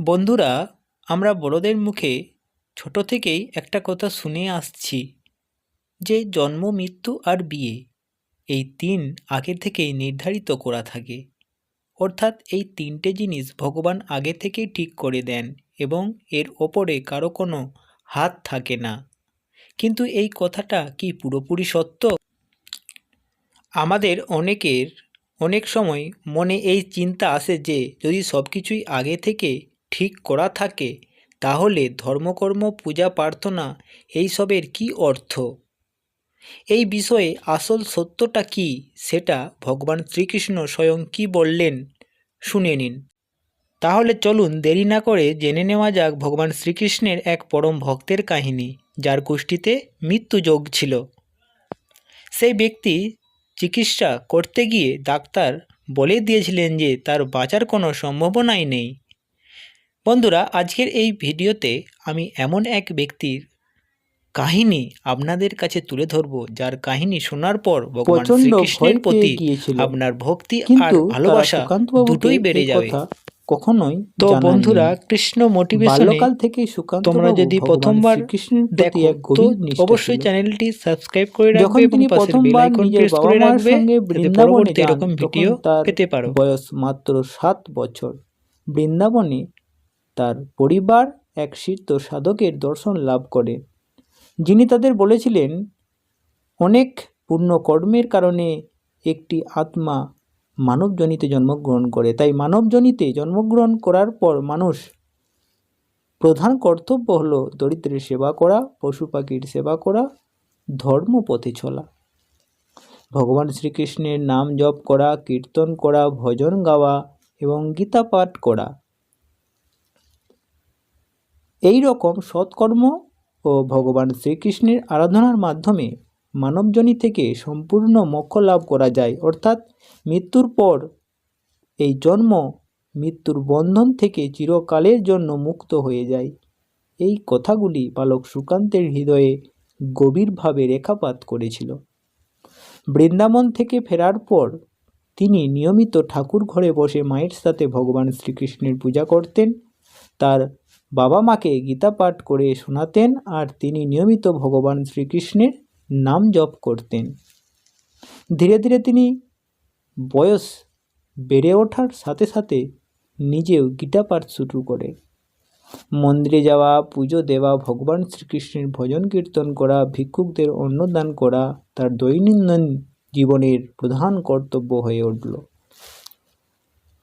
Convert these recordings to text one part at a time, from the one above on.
বন্ধুরা, আমরা বড়দের মুখে ছোট থেকেই একটা কথা শুনে আসছি যে জন্ম, মৃত্যু আর বিয়ে এই তিন আগে থেকেই নির্ধারিত করা থাকে। অর্থাৎ এই তিনটে জিনিস ভগবান আগে থেকেই ঠিক করে দেন এবং এর ওপরে কারও কোনো হাত থাকে না। কিন্তু এই কথাটা কি পুরোপুরি সত্য? আমাদের অনেকের অনেক সময় মনে এই চিন্তা আসে যে যদি সব কিছুই আগে থেকে ঠিক করা থাকে, তাহলে ধর্মকর্ম, পূজা, প্রার্থনা এইসবের কি অর্থ? এই বিষয়ে আসল সত্যটা কি, সেটা ভগবান শ্রীকৃষ্ণ স্বয়ং কি বললেন, শুনে নিন। তাহলে চলুন দেরি না করে জেনে নেওয়া যাক ভগবান শ্রীকৃষ্ণের এক পরম ভক্তের কাহিনী, যার গোষ্ঠীতে মৃত্যু যোগ ছিল। সেই ব্যক্তি চিকিৎসা করতে গিয়ে ডাক্তার বলে দিয়েছিলেন যে তার বাঁচার কোনো সম্ভাবনাই নেই। বন্ধুরা আজকের এই ভিডিওতে আমি এমন এক ব্যক্তির কাহিনী আপনাদের কাছে তুলে ধরব যার কাহিনী শোনার পর ভগবান শ্রীকৃষ্ণের প্রতি আপনার ভক্তি আর ভালোবাসা দুটোই বেড়ে যাবে। কখনোই তো বন্ধুরা কৃষ্ণ মোটিভেশনে বাল্যকাল থেকেই সুকান্ত তোমরা যদি প্রথমবার কৃষ্ণের দেখো এক তো অবশ্যই চ্যানেলটি সাবস্ক্রাইব করে যখন রাখবে এবং তিনি প্রথমবার প্রেস করে রাখবে সঙ্গে বৃন্দাবনে পরবর্তী এরকম ভিডিও পেতে পারো। বয়স মাত্র সাত বছর। বৃন্দাবনে তার পরিবার এক সিদ্ধ সাধকের দর্শন লাভ করে। যিনি তাদের বলেছিলেন, অনেক পূর্ণ কর্মের কারণে একটি আত্মা মানবজনিতে জন্মগ্রহণ করে। তাই মানবজনিতে জন্মগ্রহণ করার পর মানুষ প্রধান কর্তব্য হলো দরিদ্রের সেবা করা, পশু পাখির সেবা করা ধর্ম পথে চলা। ভগবান শ্রীকৃষ্ণের নাম জপ করা, কীর্তন করা, ভজন গাওয়া এবং গীতা পাঠ করা। এই রকম সৎকর্ম ও ভগবান শ্রীকৃষ্ণের আরাধনার মাধ্যমে মানবজনী থেকে সম্পূর্ণ মোক্ষ লাভ করা যায়। অর্থাৎ মৃত্যুর পর এই জন্ম মৃত্যুর বন্ধন থেকে চিরকালের জন্য মুক্ত হয়ে যায়। এই কথাগুলি বালক সুকান্তের হৃদয়ে গভীরভাবে রেখাপাত করেছিল। বৃন্দাবন থেকে ফেরার পর তিনি নিয়মিত ঠাকুর ঘরে বসে মায়ের সাথে ভগবান শ্রীকৃষ্ণের পূজা করতেন। তার বাবা মাকে গীতা পাঠ করে শোনাতেন আর তিনি নিয়মিত ভগবান শ্রীকৃষ্ণের নাম জপ করতেন। ধীরে ধীরে তিনি বয়স বেড়ে ওঠার সাথে সাথে নিজেও গীতা পাঠ শুরু করে। মন্দিরে যাওয়া, পুজো দেওয়া, ভগবান শ্রীকৃষ্ণের ভজন কীর্তন করা, ভিক্ষুকদের অন্নদান করা তার দৈনন্দিন জীবনের প্রধান কর্তব্য হয়ে উঠল।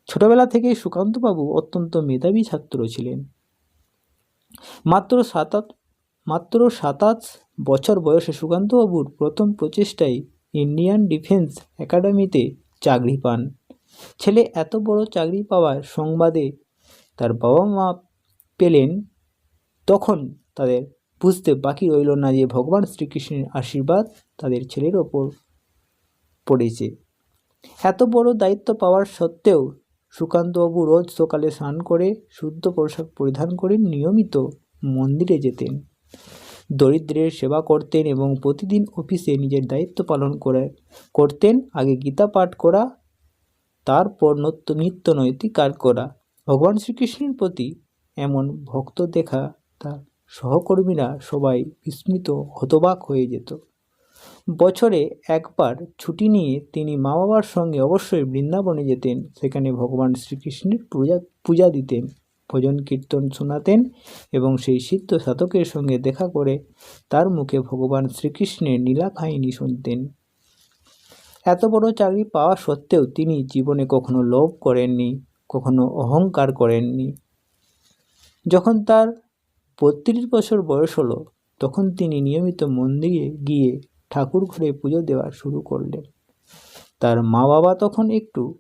ছোটবেলা থেকেই সুকান্তবাবু অত্যন্ত মেধাবী ছাত্র ছিলেন। মাত্র সাতাত, মাত্র সাতাশ বছর বয়সে সুকান্তবাবুর প্রথম প্রচেষ্টায় ইন্ডিয়ান ডিফেন্স একাডেমিতে চাকরি পান। ছেলে এত বড় চাকরি পাওয়ার সংবাদে তার বাবা মা পেলেন, তখন তাদের বুঝতে বাকি রইল না যে ভগবান শ্রীকৃষ্ণের আশীর্বাদ তাদের ছেলের ওপর পড়েছে। এত বড় দায়িত্ব পাওয়ার সত্ত্বেও সুকান্তবাবু রোজ সকালে স্নান করে শুদ্ধ পোশাক পরিধান করে নিয়মিত মন্দিরে যেতেন। দরিদ্রের সেবা করতেন এবং প্রতিদিন অফিসে নিজের দায়িত্ব পালন করে, করতেন। আগে গীতা পাঠ করা, তারপর নত্য নিত্য নৈতিকার করা। ভগবান শ্রীকৃষ্ণের প্রতি এমন ভক্ত দেখা তার সহকর্মীরা সবাই বিস্মিত, হতবাক হয়ে যেত। বছরে একবার ছুটি নিয়ে তিনি মা বাবার সঙ্গে অবশ্যই বৃন্দাবনে যেতেন। সেখানে ভগবান শ্রীকৃষ্ণের পূজা পূজা দিতেন, ভজন কীর্তন শোনাতেন এবং সেই সিদ্ধ সাধকের সঙ্গে দেখা করে তার মুখে ভগবান শ্রীকৃষ্ণের নীলা কাহিনী শুনতেন। এত বড় চাকরি পাওয়া সত্ত্বেও তিনি জীবনে কখনো লোভ করেননি, কখনো অহংকার করেননি। যখন তার বত্রিশ বছর বয়স হলো, তখন তিনি নিয়মিত মন্দিরে গিয়ে ঠাকুর ঘরে পুজো দেওয়া শুরু করলেন। তার মা বাবা তখন একটু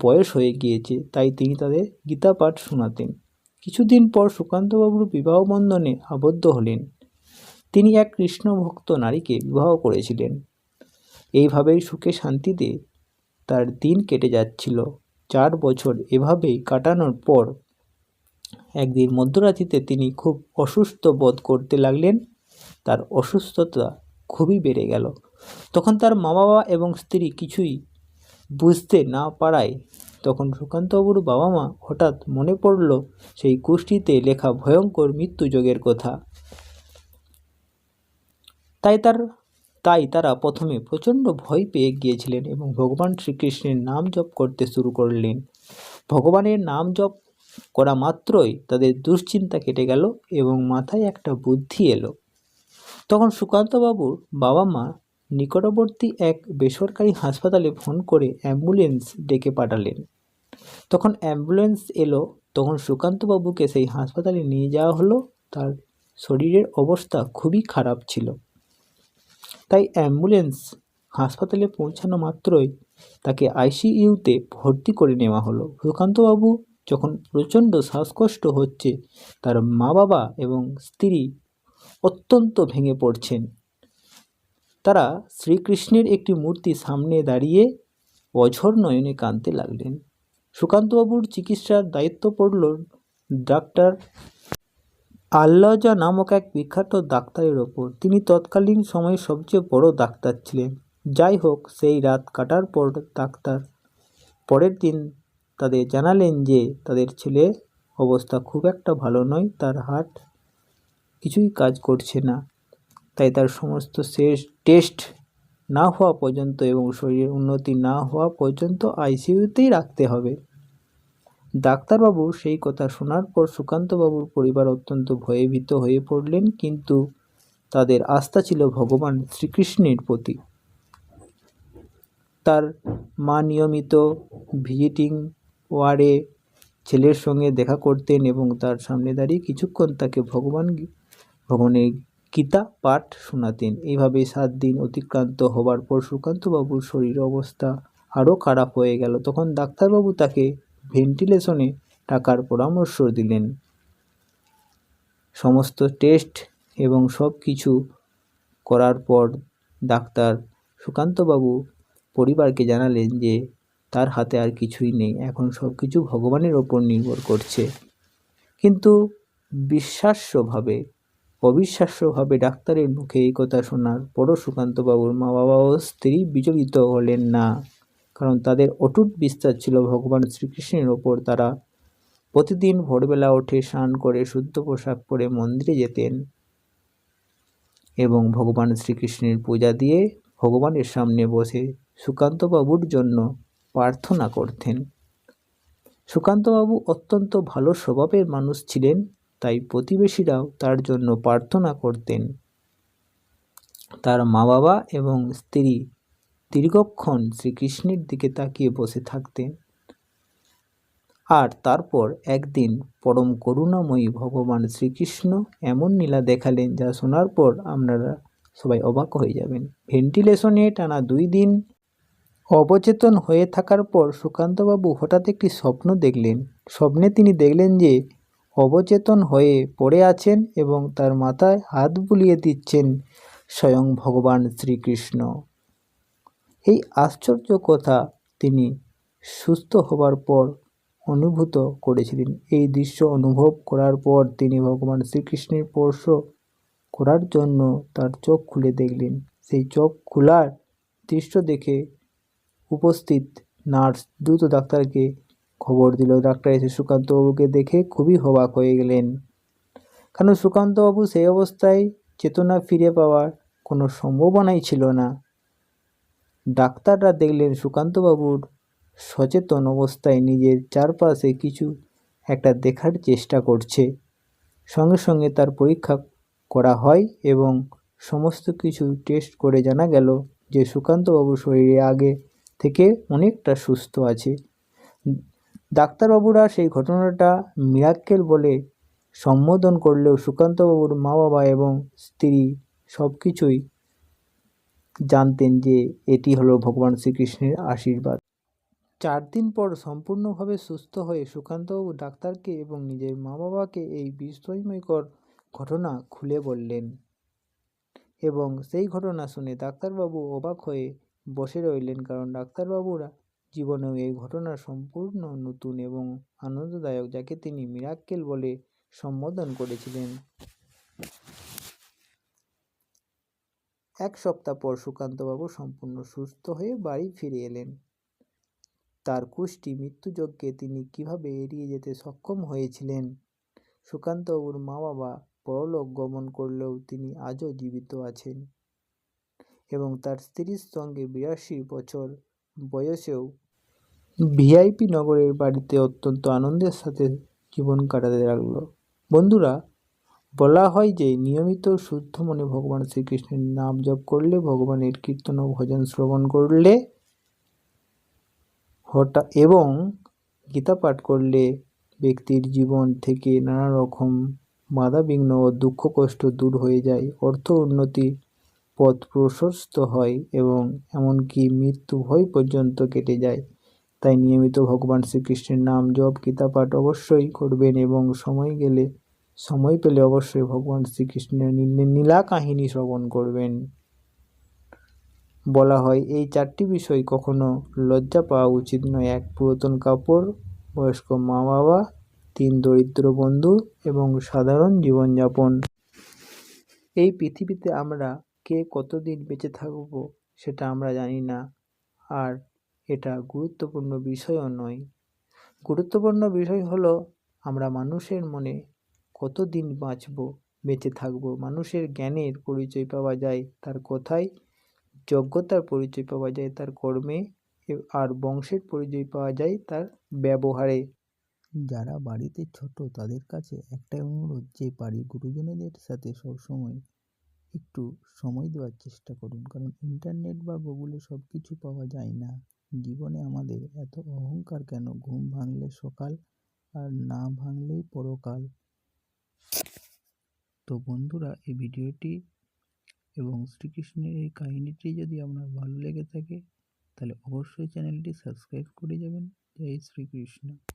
বয়স হয়ে গিয়েছে, তাই তিনি তাদের গীতা পাঠ শোনাতেন। কিছুদিন পর সুকান্তবাবুর বিবাহ বন্ধনে আবদ্ধ হলেন। তিনি এক কৃষ্ণ ভক্ত নারীকে বিবাহ করেছিলেন। এইভাবেই সুখে শান্তিতে তার দিন কেটে যাচ্ছিল। চার বছর এভাবেই কাটানোর পর একদিন মধ্যরাত্রিতে তিনি খুব অসুস্থ বোধ করতে লাগলেন। তার অসুস্থতা খুবই বেড়ে গেল। তখন তার মা বাবা এবং স্ত্রী কিছুই বুঝতে না পারায় তখন সুকান্তবাবুর বাবা মা হঠাৎ মনে পড়ল, সেই কুষ্টিতে লেখা ভয়ঙ্কর মৃত্যুযোগের কথা। তাই তার, তাই তারা প্রথমে প্রচণ্ড ভয় পেয়ে গিয়েছিলেন এবং ভগবান শ্রীকৃষ্ণের নাম জপ করতে শুরু করলেন। ভগবানের নাম জপ করা মাত্রই তাদের দুশ্চিন্তা কেটে গেল এবং মাথায় একটা বুদ্ধি এলো। তখন সুকান্তবাবুর বাবা মা নিকটবর্তী এক বেসরকারি হাসপাতালে ফোন করে অ্যাম্বুলেন্স ডেকে পাঠালেন। তখন অ্যাম্বুলেন্স এলো, তখন সুকান্তবাবুকে সেই হাসপাতালে নিয়ে যাওয়া হলো। তার শরীরের অবস্থা খুবই খারাপ ছিল। তাই অ্যাম্বুলেন্স হাসপাতালে পৌঁছানো মাত্রই তাকে আইসিইউতে ভর্তি করে নেওয়া হলো। সুকান্তবাবু যখন প্রচণ্ড শ্বাসকষ্ট হচ্ছে, তার মা বাবা এবং স্ত্রী অত্যন্ত ভেঙে পড়ছেন। তারা শ্রীকৃষ্ণের একটি মূর্তি সামনে দাঁড়িয়ে অঝর নয়নে কাঁদতে লাগলেন। সুকান্তবাবুর চিকিৎসার দায়িত্ব পড়ল ডাক্তার আল্লাজা নামক এক বিখ্যাত ডাক্তারের ওপর। তিনি তৎকালীন সময়ে সবচেয়ে বড় ডাক্তার ছিলেন। যাই হোক, সেই রাত কাটার পর ডাক্তার পরের দিন তাদের জানালেন যে তাদের ছেলে অবস্থা খুব একটা ভালো নয়, তার হার্ট কিছুই কাজ করছে না। তাই তার সমস্ত শেষ টেস্ট না হওয়া পর্যন্ত এবং শরীরের উন্নতি না হওয়া পর্যন্ত আইসিইউতেই রাখতে হবে। ডাক্তারবাবু সেই কথা শোনার পর সুকান্তবাবুর পরিবার অত্যন্ত ভয়ভীত হয়ে পড়লেন, কিন্তু তাদের আস্থা ছিল ভগবান শ্রীকৃষ্ণের প্রতি। তার মা নিয়মিত ভিজিটিং ওয়ার্ডে ছেলের সঙ্গে দেখা করতেন এবং তার সামনে দাঁড়িয়ে কিছুক্ষণ তাকে ভগবান ভগবানের গীতা পাঠ শোনাতেন। এইভাবে সাত দিন অতিক্রান্ত হবার পর সুকান্তবাবুর শরীর অবস্থা আরও খারাপ হয়ে গেল। তখন ডাক্তারবাবু তাকে ভেন্টিলেশনে টাকার পরামর্শ দিলেন। সমস্ত টেস্ট এবং সব কিছু করার পর ডাক্তার সুকান্তবাবু পরিবারকে জানালেন যে তার হাতে আর কিছুই নেই, এখন সব কিছু ভগবানের ওপর নির্ভর করছে। কিন্তু বিশ্বাস্যভাবে অবিশ্বাস্যভাবে ডাক্তারের মুখে এই কথা শোনার পরও সুকান্তবাবুর মা বাবা ও স্ত্রী বিচলিত হলেন না। কারণ তাদের অটুট বিশ্বাস ছিল ভগবান শ্রীকৃষ্ণের ওপর। তারা প্রতিদিন ভোরবেলা উঠে স্নান করে শুদ্ধ পোশাক পরে মন্দিরে যেতেন এবং ভগবান শ্রীকৃষ্ণের পূজা দিয়ে ভগবানের সামনে বসে সুকান্তবাবুর জন্য প্রার্থনা করতেন। সুকান্তবাবু অত্যন্ত ভালো স্বভাবের মানুষ ছিলেন। তাই প্রতিবেশীরাও তার জন্য প্রার্থনা করতেন। তার মা বাবা এবং স্ত্রী দীর্ঘক্ষণ শ্রীকৃষ্ণের দিকে তাকিয়ে বসে থাকতেন। আর তারপর একদিন পরম করুণাময়ী ভগবান শ্রীকৃষ্ণ এমন নীলা দেখালেন যা শোনার পর আপনারা সবাই অবাক হয়ে যাবেন। ভেন্টিলেশনে টানা দুই দিন অবচেতন হয়ে থাকার পর সুকান্তবাবু হঠাৎ একটি স্বপ্ন দেখলেন। স্বপ্নে তিনি দেখলেন যে অবচেতন হয়ে পড়ে আছেন এবং তার মাথায় হাত বুলিয়ে দিচ্ছেন স্বয়ং ভগবান শ্রীকৃষ্ণ। এই আশ্চর্য কথা তিনি সুস্থ হবার পর অনুভূত করেছিলেন। এই দৃশ্য অনুভব করার পর তিনি ভগবান শ্রীকৃষ্ণের স্পর্শ করার জন্য তার চোখ খুলে দেখলেন। সেই চোখ খোলার দৃশ্য দেখে উপস্থিত নার্স, দ্রুত ডাক্তারকে খবর দিল ডাক্তার এসে সুকান্তবাবুকে দেখে খুবই হবাক হয়ে গেলেন। কারণ সুকান্তবাবু সেই অবস্থায় চেতনা ফিরে পাওয়ার কোনো সম্ভাবনাই ছিল না। ডাক্তাররা দেখলেন সুকান্তবাবুর সচেতন অবস্থায় নিজের চারপাশে কিছু একটা দেখার চেষ্টা করছে। সঙ্গে সঙ্গে তার পরীক্ষা করা হয় এবং সমস্ত কিছু টেস্ট করে জানা গেল যে সুকান্তবাবুর শরীরে আগে থেকে অনেকটা সুস্থ আছে। ডাক্তারবাবুরা সেই ঘটনাটা মিরাক্কেল বলে সম্বোধন করলেও সুকান্তবাবুর মা বাবা এবং স্ত্রী সব কিছুই জানতেন যে এটি হলো ভগবান শ্রীকৃষ্ণের আশীর্বাদ। চার দিন পর সম্পূর্ণভাবে সুস্থ হয়ে সুকান্তবাবু ডাক্তারকে এবং নিজের মা বাবাকে এই বিস্ময়কর ঘটনা খুলে বললেন এবং সেই ঘটনা শুনে ডাক্তারবাবু অবাক হয়ে বসে রইলেন কারণ ডাক্তারবাবুরা জীবনেও এই ঘটনা সম্পূর্ণ নতুন এবং আনন্দদায়ক, যাকে তিনি মিরাক্কেল বলে সম্বোধন করেছিলেন। এক সপ্তাহ পর সুকান্তবাবু সম্পূর্ণ সুস্থ হয়ে বাড়ি ফিরে এলেন। তার কুষ্টি মৃত্যুযজ্ঞে তিনি কীভাবে এড়িয়ে যেতে সক্ষম হয়েছিলেন? সুকান্তবাবুর মা বাবা পরলোক গমন করলেও তিনি আজও জীবিত আছেন এবং তার স্ত্রীর সঙ্গে বিরাশি বছর বয়সেও ভিআইপি নগরের বাড়িতে অত্যন্ত আনন্দের সাথে জীবন কাটাতে লাগল। বন্ধুরা, বলা হয় যে নিয়মিত শুদ্ধ মনে ভগবান শ্রীকৃষ্ণের নাম জপ করলে ভগবানের কীর্তন ও ভজন শ্রবণ করলে হঠাৎ এবং গীতা পাঠ করলে ব্যক্তির জীবন থেকে নানা রকম বাধাবিঘ্ন ও দুঃখ কষ্ট দূর হয়ে যায়, অর্থ উন্নতি পথ প্রশস্ত হয়, এবং এমনকি মৃত্যু ভয় পর্যন্ত কেটে যায়। তাই নিয়মিত ভগবান শ্রীকৃষ্ণের নাম জপ, গীতা পাঠ অবশ্যই করবেন এবং সময় গেলে, সময় পেলে অবশ্যই ভগবান শ্রীকৃষ্ণের নীলা কাহিনী শ্রবণ করবেন। বলা হয়, এই চারটি বিষয় কখনো লজ্জা পাওয়া উচিত নয়। এক, পুরাতন কাপড়, বয়স্ক মা বাবা তিন, দরিদ্র বন্ধু এবং সাধারণ জীবনযাপন। এই পৃথিবীতে আমরা কে কতদিন বেঁচে থাকব সেটা আমরা জানি না। আর এটা গুরুত্বপূর্ণ বিষয়ও নয়। গুরুত্বপূর্ণ বিষয় হলো, আমরা মানুষের মনে কতদিন বাঁচব, বেঁচে থাকব? মানুষের জ্ঞানের পরিচয় পাওয়া যায়, তার কথায় যোগ্যতার পরিচয় পাওয়া যায়, তার কর্মে আর বংশের পরিচয় পাওয়া যায়, তার ব্যবহারে। যারা বাড়িতে ছোট, তাদের কাছে একটাই অনুরোধ, যে বাড়ির গুরুজনেদের সাথে সবসময় একটু সময় দেওয়ার চেষ্টা করুন, কারণ ইন্টারনেট বা গুগলে সব কিছু পাওয়া যায় না। জীবনে আমাদের এত অহংকার কেন? ঘুম ভাঙলে সকাল আর না ভাঙলেই পরকাল। তো বন্ধুরা, এই ভিডিওটি এবং শ্রীকৃষ্ণের এই কাহিনীটি যদি আপনার ভালো লেগে থাকে, তাহলে অবশ্যই চ্যানেলটি সাবস্ক্রাইব করে যাবেন। জয় শ্রীকৃষ্ণ।